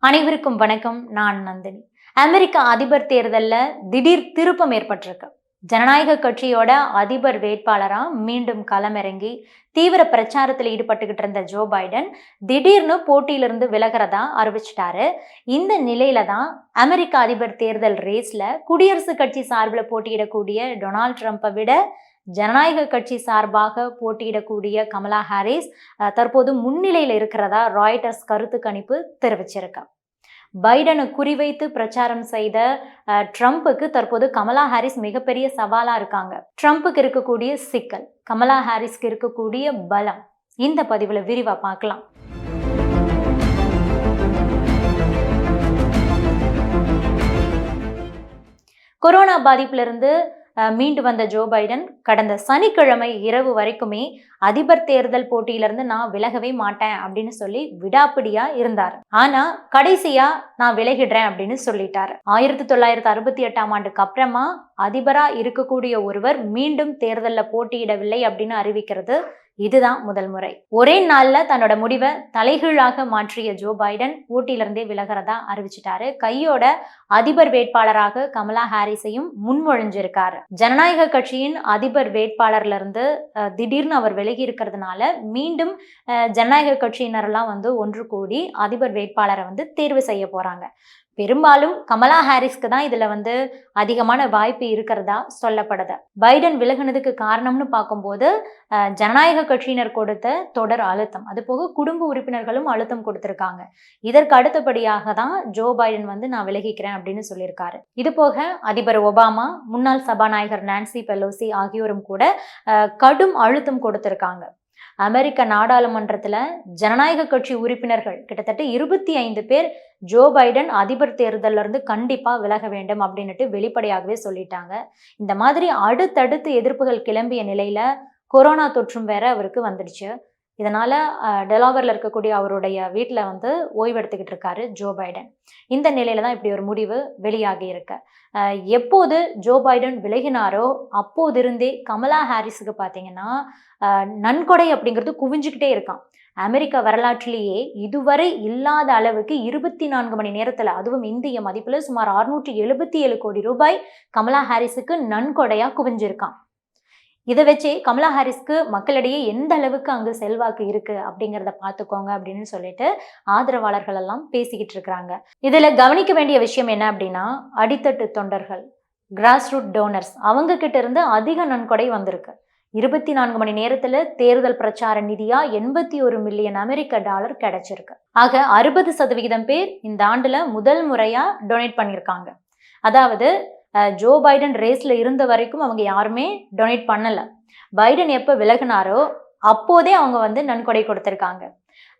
அனைவருக்கும் வணக்கம் நான் நந்தினி. அமெரிக்க அதிபர் தேர்தல்ல திடீர் திருப்பம் ஏற்பட்டிருக்கு. ஜனநாயக கட்சியோட அதிபர் வேட்பாளரா மீண்டும் களமிறங்கி தீவிர பிரச்சாரத்தில் ஈடுபட்டுக்கிட்டு இருந்த ஜோ பைடன் திடீர்னு போட்டியிலிருந்து விலகிறதா அறிவிச்சிட்டாரு. இந்த நிலையில தான் அமெரிக்க அதிபர் தேர்தல் ரேஸ்ல குடியரசுக் கட்சி சார்பில் போட்டியிடக்கூடிய டொனால்ட் ட்ரம்ப்பை விட ஜனநாயக கட்சி சார்பாக போட்டியிடக்கூடிய கமலா ஹாரிஸ் தற்போது முன்னிலையில் இருக்கிறதா ராய்டர்ஸ் கருத்து கணிப்பு தெரிவிச்சிருக்கு. பைடனை குறிவைத்து பிரச்சாரம் செய்த ட்ரம்ப்புக்கு தற்போது கமலா ஹாரிஸ் மிகப்பெரிய சவாலா இருக்காங்க. ட்ரம்ப்புக்கு இருக்கக்கூடிய சிக்கல் கமலா ஹாரிஸ்க்கு இருக்கக்கூடிய பலம். இந்த பதிவுல விரிவா பார்க்கலாம். கொரோனா பாதிப்பிலிருந்து மீண்டு வந்த ஜோ பைடன் கடந்த சனிக்கிழமை இரவு வரைக்குமே அதிபர் தேர்தல் போட்டியிலிருந்து நான் விலகவே மாட்டேன் அப்படின்னு சொல்லி விடாப்பிடியா இருந்தார். ஆனா கடைசியா நான் விலகிடுறேன் அப்படின்னு சொல்லிட்டாரு. ஆயிரத்தி தொள்ளாயிரத்தி அறுபத்தி எட்டாம் ஆண்டுக்கு அப்புறமா அதிபரா இருக்கக்கூடிய ஒருவர் மீண்டும் தேர்தலில் போட்டியிடவில்லை அப்படின்னு அறிவிக்கிறது இதுதான் முதல் முறை. ஒரே நாள்ல தன்னோட முடிவை தலைகீழாக மாற்றிய ஜோ பைடன் போட்டியிலிருந்தே விலகிறதா அறிவிச்சிட்டாரு. கையோட அதிபர் வேட்பாளராக கமலா ஹாரிஸையும் முன்மொழிஞ்சிருக்காரு. ஜனநாயக கட்சியின் அதிபர் வேட்பாளர்ல இருந்து அஹ், திடீர்னு அவர் விலகி இருக்கிறதுனால மீண்டும் ஜனநாயக கட்சியினரெல்லாம் வந்து ஒன்று கூடி அதிபர் வேட்பாளரை வந்து தேர்வு செய்ய போறாங்க. பெரும்பாலும் கமலா ஹாரிஸ்க்கு தான் இதுல வந்து அதிகமான வாய்ப்பு இருக்கிறதா சொல்லப்படுது. பைடன் விலகினதுக்கு காரணம்னு பார்க்கும்போது ஜனநாயக கட்சியினர் கொடுத்த தொடர் அழுத்தம். அது போக குடும்ப உறுப்பினர்களும் அழுத்தம் கொடுத்திருக்காங்க. இதற்கு அடுத்தபடியாக தான் ஜோ பைடன் வந்து நான் விலகிக்கிறேன் அப்படின்னு சொல்லியிருக்காரு. இது போக அதிபர் ஒபாமா முன்னாள் சபாநாயகர் நான்சி பெலோசி ஆகியோரும் கூட கடும் அழுத்தம் கொடுத்திருக்காங்க. அமெரிக்க நாடாளுமன்றத்தில் ஜனநாயக கட்சி உறுப்பினர்கள் கிட்டத்தட்ட இருபத்தி ஐந்து பேர் ஜோ பைடன் அதிபர் தேர்தலில் இருந்து கண்டிப்பாக விலக வேண்டும் அப்படின்னுட்டு வெளிப்படையாகவே சொல்லிட்டாங்க. இந்த மாதிரி அடுத்தடுத்து எதிர்ப்புகள் கிளம்பிய நிலையில் கொரோனா தொற்றும் வேற அவருக்கு வந்துடுச்சு. இதனால் டெலாவரில் இருக்கக்கூடிய அவருடைய வீட்டில் வந்து ஓய்வெடுத்துக்கிட்டு இருக்காரு ஜோ பைடன். இந்த நிலையில தான் இப்படி ஒரு முடிவு வெளியாகி இருக்கு. எப்போது ஜோ பைடன் விலகினாரோ அப்போதிருந்தே கமலா ஹாரிஸுக்கு பார்த்தீங்கன்னா நன்கொடை அப்படிங்கிறது குவிஞ்சுக்கிட்டே இருக்கான் அமெரிக்க வரலாற்றிலேயே இதுவரை இல்லாத அளவுக்கு இருபத்தி நான்கு மணி நேரத்தில் அதுவும் இந்திய மதிப்பில் சுமார் அறுநூற்றி எழுபத்தி ஏழு கோடி ரூபாய் கமலா ஹாரிஸுக்கு நன்கொடையாக குவிஞ்சிருக்கான் இதை வச்சு கமலா ஹாரிஸ்க்கு மக்களிடையே எந்த அளவுக்கு அங்கு செல்வாக்கு இருக்கு அப்படிங்கிறத பார்த்துக்கோங்க அப்படின்னு சொல்லிட்டு ஆதரவாளர்கள் எல்லாம் பேசிக்கிட்டு இருக்கிறாங்க. இதுல கவனிக்க வேண்டிய விஷயம் என்ன அப்படின்னா அடித்தட்டு தொண்டர்கள் கிராஸ் ரூட் டோனர்ஸ் அவங்க கிட்ட இருந்து அதிக நன்கொடை வந்திருக்கு. இருபத்தி நான்கு மணி நேரத்துல தேர்தல் பிரச்சார நிதியா எண்பத்தி ஒரு மில்லியன் அமெரிக்க டாலர் கிடைச்சிருக்கு. ஆக அறுபது சதவிகிதம் பேர் இந்த ஆண்டுல முதல் முறையா டொனேட் பண்ணியிருக்காங்க. அதாவது ஜோ பைடன் ரேஸில் இருந்த வரைக்கும் அவங்க யாருமே டொனேட் பண்ணலை. பைடன் எப்போ விலகினாரோ அப்போதே அவங்க வந்து நன்கொடை கொடுத்துருக்காங்க.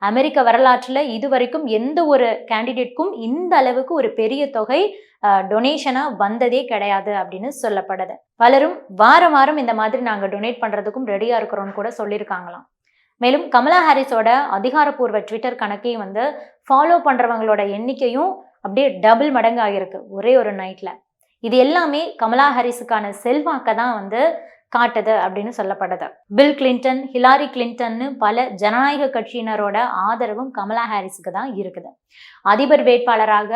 அமெரிக்க வரலாற்றுல இதுவரைக்கும் எந்த ஒரு கேண்டிடேட்க்கும் இந்த அளவுக்கு ஒரு பெரிய தொகை டொனேஷனாக வந்ததே கிடையாது அப்படின்னு சொல்லப்படுது. பலரும் வாரம் வாரம் இந்த மாதிரி நாங்கள் டொனேட் பண்ணுறதுக்கும் ரெடியாக இருக்கிறோம்னு கூட சொல்லியிருக்காங்களாம். மேலும் கமலா ஹாரிஸோட அதிகாரப்பூர்வ ட்விட்டர் கணக்கையும் வந்து ஃபாலோ பண்ணுறவங்களோட எண்ணிக்கையும் அப்படியே டபுள் மடங்கு ஆகியிருக்கு ஒரே ஒரு நைட்டில் இது எல்லாமே கமலா ஹாரிஸுக்கான செல்வாக்க தான் வந்து காட்டுது அப்படின்னு சொல்லப்படுது. பில் கிளின்டன் ஹிலாரி கிளின்டன்னு பல ஜனநாயக கட்சியினரோட ஆதரவும் கமலா ஹாரிஸுக்கு தான் இருக்குது. அதிபர் வேட்பாளராக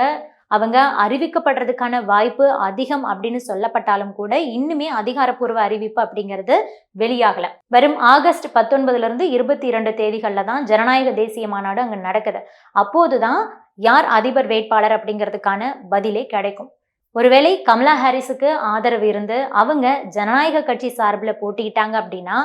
அவங்க அறிவிக்கப்படுறதுக்கான வாய்ப்பு அதிகம் அப்படின்னு சொல்லப்பட்டாலும் கூட இன்னுமே அதிகாரப்பூர்வ அறிவிப்பு அப்படிங்கிறது வெளியாகல. வரும் ஆகஸ்ட் பத்தொன்பதுல இருந்து இருபத்தி இரண்டு தேதிகளில் தான் ஜனநாயக தேசிய மாநாடு அங்கே நடக்குது. அப்போதுதான் யார் அதிபர் வேட்பாளர் அப்படிங்கிறதுக்கான பதிலே கிடைக்கும். ஒருவேளை கமலா ஹாரிஸுக்கு ஆதரவு இருந்து அவங்க ஜனநாயக கட்சி சார்பில் போட்டியிட்டாங்க அப்படின்னா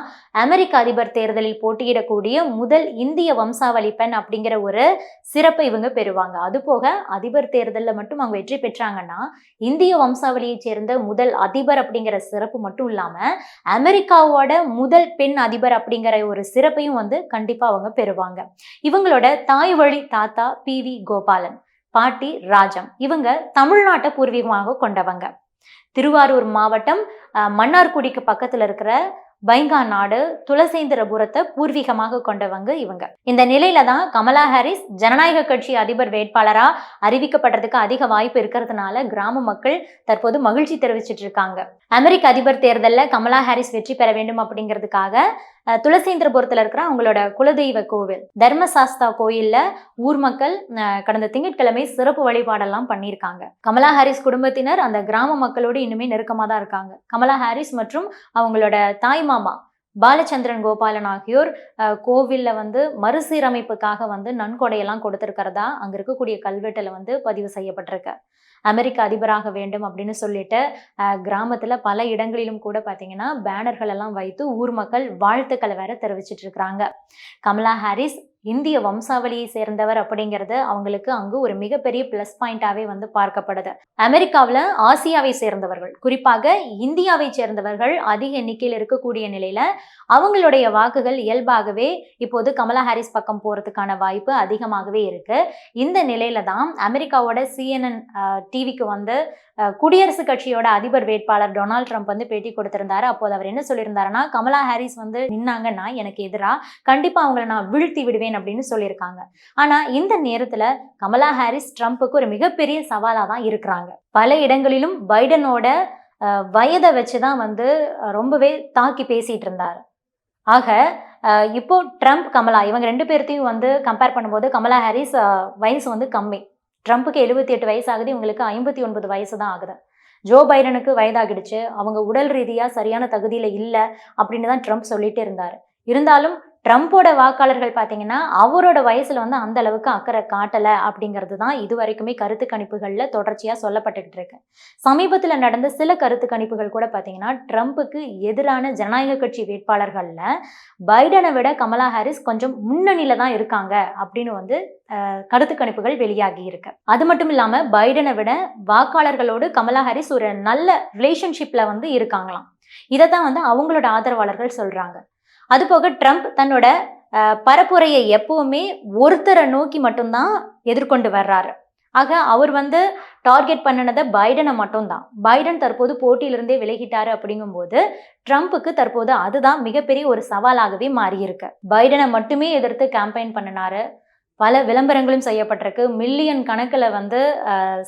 அமெரிக்க அதிபர் தேர்தலில் போட்டியிடக்கூடிய முதல் இந்திய வம்சாவளி பெண் அப்படிங்கிற ஒரு சிறப்பை இவங்க பெறுவாங்க. அதுபோக அதிபர் தேர்தலில் மட்டும் அவங்க வெற்றி பெற்றாங்கன்னா இந்திய வம்சாவளியைச் சேர்ந்த முதல் அதிபர் அப்படிங்கிற சிறப்பு மட்டும் இல்லாமல் அமெரிக்காவோட முதல் பெண் அதிபர் அப்படிங்கிற ஒரு சிறப்பையும் வந்து கண்டிப்பாக அவங்க பெறுவாங்க. இவங்களோட தாய் வழி தாத்தா பி வி கோபாலன். பாட்டி ராஜம். இவங்க தமிழ்நாட்டை பூர்வீகமாக கொண்டவங்க. திருவாரூர் மாவட்டம் மன்னார்குடிக்கு பக்கத்துல இருக்கிற பைங்கா நாடு துளசேந்திரபுரத்தை பூர்வீகமாக கொண்டவங்க இவங்க. இந்த நிலையில தான் கமலா ஹாரிஸ் ஜனநாயக கட்சி அதிபர் வேட்பாளரா அறிவிக்கப்படுறதுக்கு அதிக வாய்ப்பு இருக்கிறதுனால கிராம மக்கள் தற்போது மகிழ்ச்சி தெரிவிச்சிட்டு இருக்காங்க. அமெரிக்க அதிபர் தேர்தலில் கமலா ஹாரிஸ் வெற்றி பெற வேண்டும் அப்படிங்கிறதுக்காக துளசேந்திரபுரத்துல இருக்கிற அவங்களோட குலதெய்வ கோவில். தர்மசாஸ்தா கோயில்ல ஊர் மக்கள் அஹ், கடந்த திங்கட்கிழமை சிறப்பு வழிபாடெல்லாம் பண்ணியிருக்காங்க. கமலா ஹாரிஸ் குடும்பத்தினர் அந்த கிராம மக்களோடு இன்னுமே நெருக்கமாக தான் இருக்காங்க. கமலா ஹாரிஸ் மற்றும் அவங்களோட தாய் மாமா பாலச்சந்திரன் கோபாலன் ஆகியோர் கோவிலில் வந்து மறுசீரமைப்புக்காக வந்து நன்கொடையெல்லாம் கொடுத்துருக்கிறதா அங்கே இருக்கக்கூடிய கல்வெட்டில் வந்து பதிவு செய்யப்பட்டிருக்கு. அமெரிக்க அதிபராக வேண்டும் அப்படின்னு சொல்லிட்டு கிராமத்தில் பல இடங்களிலும் கூட பார்த்தீங்கன்னா பேனர்கள் எல்லாம் வைத்து ஊர் மக்கள் வாழ்த்துக்களை வேற தெரிவிச்சிட்டு இருக்கிறாங்க. கமலா ஹாரிஸ் இந்திய வம்சாவளியை சேர்ந்தவர் அப்படிங்கிறது அவங்களுக்கு அங்கு ஒரு மிகப்பெரிய ப்ளஸ் பாயிண்டாவே வந்து பார்க்கப்படுது. அமெரிக்காவில் ஆசியாவை சேர்ந்தவர்கள் குறிப்பாக இந்தியாவை சேர்ந்தவர்கள் அதிக எண்ணிக்கையில் இருக்கக்கூடிய நிலையில அவங்களுடைய வாக்குகள் இயல்பாகவே இப்போது கமலா ஹாரிஸ் பக்கம் போறதுக்கான வாய்ப்பு அதிகமாகவே இருக்கு. இந்த நிலையில தான் அமெரிக்காவோட சிஎன்என் டிவிக்கு வந்து குடியரசுக் கட்சியோட அதிபர் வேட்பாளர் டொனால்ட் ட்ரம்ப் வந்து பேட்டி கொடுத்திருந்தாரு. அப்போது அவர் என்ன சொல்லியிருந்தாருன்னா கமலா ஹாரிஸ் வந்து நின்னாங்கன்னா எனக்கு எதிராக கண்டிப்பாக அவங்கள நான் வீழ்த்தி விடுவேன் அப்படின்னு சொல்லியிருக்காங்க. ஆனால் இந்த நேரத்தில் கமலா ஹாரிஸ் ட்ரம்ப்புக்கு ஒரு மிகப்பெரிய சவாலாக தான் இருக்கிறாங்க. பல இடங்களிலும் பைடனோட வயதை வச்சு தான் வந்து ரொம்பவே தாக்கி பேசிட்டு இருந்தார். ஆக இப்போ ட்ரம்ப் கமலா இவங்க ரெண்டு பேர்த்தையும் வந்து கம்பேர் பண்ணும்போது கமலா ஹாரிஸ் வயசு வந்து கம்மி. ட்ரம்ப்புக்கு எழுபத்தி எட்டு வயசு ஆகுது இவங்களுக்கு ஐம்பத்தி ஒன்பது வயசு தான் ஆகுது. ஜோ பைடனுக்கு வயதாகிடுச்சு அவங்க உடல் ரீதியாக சரியான தகுதியில் இல்லை அப்படின்னு தான் ட்ரம்ப் சொல்லிட்டு இருந்தார். இருந்தாலும் ட்ரம்ப்போட வாக்காளர்கள் பார்த்தீங்கன்னா அவரோட வயசில் வந்து அந்த அளவுக்கு அக்கறை காட்டலை அப்படிங்கிறது தான் இது வரைக்குமே கருத்து கணிப்புகளில் தொடர்ச்சியாக சொல்லப்பட்டுக்கிட்டு இருக்கு. சமீபத்தில் நடந்த சில கருத்து கணிப்புகள் கூட பார்த்தீங்கன்னா ட்ரம்ப்புக்கு எதிரான ஜனநாயக கட்சி வேட்பாளர்களில் பைடனை விட கமலா ஹாரிஸ் கொஞ்சம் முன்னணியில் தான் இருக்காங்க அப்படின்னு வந்து கருத்து கணிப்புகள் வெளியாகி இருக்கு. அது மட்டும் இல்லாமல் பைடனை விட வாக்காளர்களோடு கமலா ஹாரிஸ் ஒரு நல்ல ரிலேஷன்ஷிப்பில் வந்து இருக்காங்களாம். இதை தான் வந்து அவங்களோட ஆதரவாளர்கள் சொல்கிறாங்க அது போக ட்ரம்ப் தன்னோட பரப்புரையை எப்பவுமே ஒருத்தரை நோக்கி மட்டும்தான் எதிர்கொண்டு வர்றாரு. ஆக அவர் வந்து டார்கெட் பண்ணினதை பைடனை மட்டும்தான். பைடன் தற்போது போட்டியிலிருந்தே விலகிட்டாரு அப்படிங்கும்போது ட்ரம்ப்புக்கு தற்போது அதுதான் மிகப்பெரிய ஒரு சவாலாகவே மாறியிருக்கு. பைடனை மட்டுமே எதிர்த்து கேம்பெயின் பண்ணினாரு. பல விளம்பரங்களும் செய்யப்பட்டிருக்கு. மில்லியன் கணக்கில் வந்து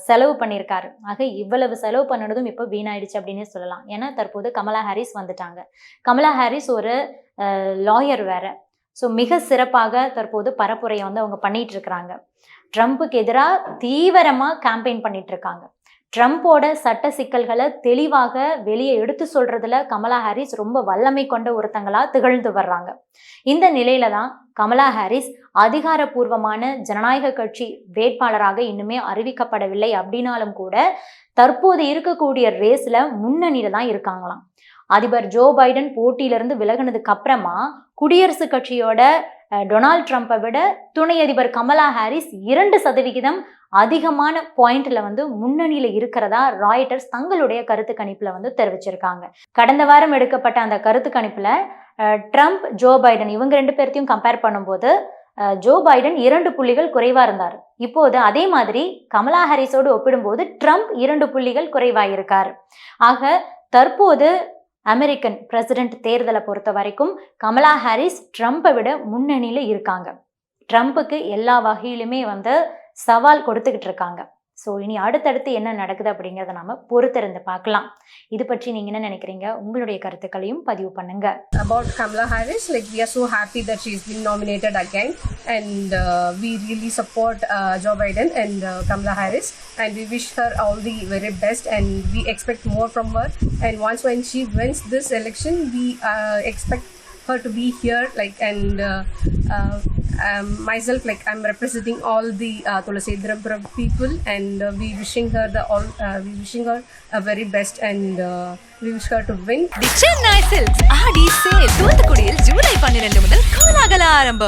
செலவு பண்ணியிருக்காரு. ஆக இவ்வளவு செலவு பண்ணினதும் இப்போ வீணாயிடுச்சு அப்படின்னு சொல்லலாம். ஏன்னா தற்போது கமலா ஹாரிஸ் வந்துட்டாங்க. கமலா ஹாரிஸ் ஒரு லாயர் வேற. ஸோ மிக சிறப்பாக தற்போது பரப்புரையை வந்து அவங்க பண்ணிட்டு இருக்கிறாங்க ட்ரம்ப்புக்கு எதிராக தீவிரமாக கேம்பெயின் பண்ணிட்டு இருக்காங்க ட்ரம்ப்போட சட்ட சிக்கல்களை தெளிவாக வெளியே எடுத்து சொல்றதுல கமலா ஹாரிஸ் ரொம்ப வல்லமை கொண்ட ஒருத்தங்களா திகழ்ந்து வர்றாங்க. இந்த நிலையில தான் கமலா ஹாரிஸ் அதிகாரப்பூர்வமான ஜனநாயக கட்சி வேட்பாளராக இன்னுமே அறிவிக்கப்படவில்லை. அப்படின்னாலும் கூட தற்போது இருக்கக்கூடிய ரேஸ்ல முன்னணியில தான் இருக்காங்களாம். அதிபர் ஜோ பைடன் போட்டியிலிருந்து விலகினதுக்கு அப்புறமா குடியரசுக் கட்சியோட டொனால்ட் ட்ரம்ப்பை விட துணை அதிபர் கமலா ஹாரிஸ் இரண்டு சதவிகிதம் அதிகமான பாயிண்ட்ல வந்து முன்னணியில இருக்கிறதா ராய்டர்ஸ் தங்களுடைய கருத்து கணிப்புல வந்து தெரிவிச்சிருக்காங்க. கடந்த வாரம் எடுக்கப்பட்ட அந்த கருத்து கணிப்புல ட்ரம்ப் ஜோ பைடன் இவங்க ரெண்டு பேர்த்தையும் கம்பேர் பண்ணும்போது ஜோ பைடன் இரண்டு புள்ளிகள் குறைவா இருந்தார். இப்போது அதே மாதிரி கமலா ஹாரிஸோடு ஒப்பிடும்போது ட்ரம்ப் இரண்டு புள்ளிகள் குறைவாயிருக்கார். ஆக தற்போது அமெரிக்கன் பிரசிடென்ட் தேர்தலை பொறுத்த வரைக்கும் கமலா ஹாரிஸ் ட்ரம்ப்பை விட முன்னணியில் இருக்காங்க. ட்ரம்ப்புக்கு எல்லா வகையிலுமே வந்து சவால் கொடுத்துக்கிட்டு இருக்காங்க. ஸோ இனி அடுத்தடுத்து என்ன நடக்குது அப்படிங்கிறத நாம் பொறுத்திருந்து பார்க்கலாம் இது பற்றி நீங்கள் என்ன நினைக்கிறீங்க உங்களுடைய கருத்துக்களையும் பதிவு பண்ணுங்க about Kamala Harris like we are so happy that she is been nominated again and we really support Joe Biden and Kamala Harris and we wish her all the very best and we expect more from her and once when she wins this election we expect her to be here, like and. Uh, uh, um, myself, like I'm representing all the uh, Tulasedrapuram people, and uh, we wishing her the all, uh, we wishing her a very best, and uh, we wish her to win. The Chennai silks Aadi sale தூத்துக்குடியில் ஜூலை பன்னிரண்டு முதல் கோலாகல ஆரம்பம்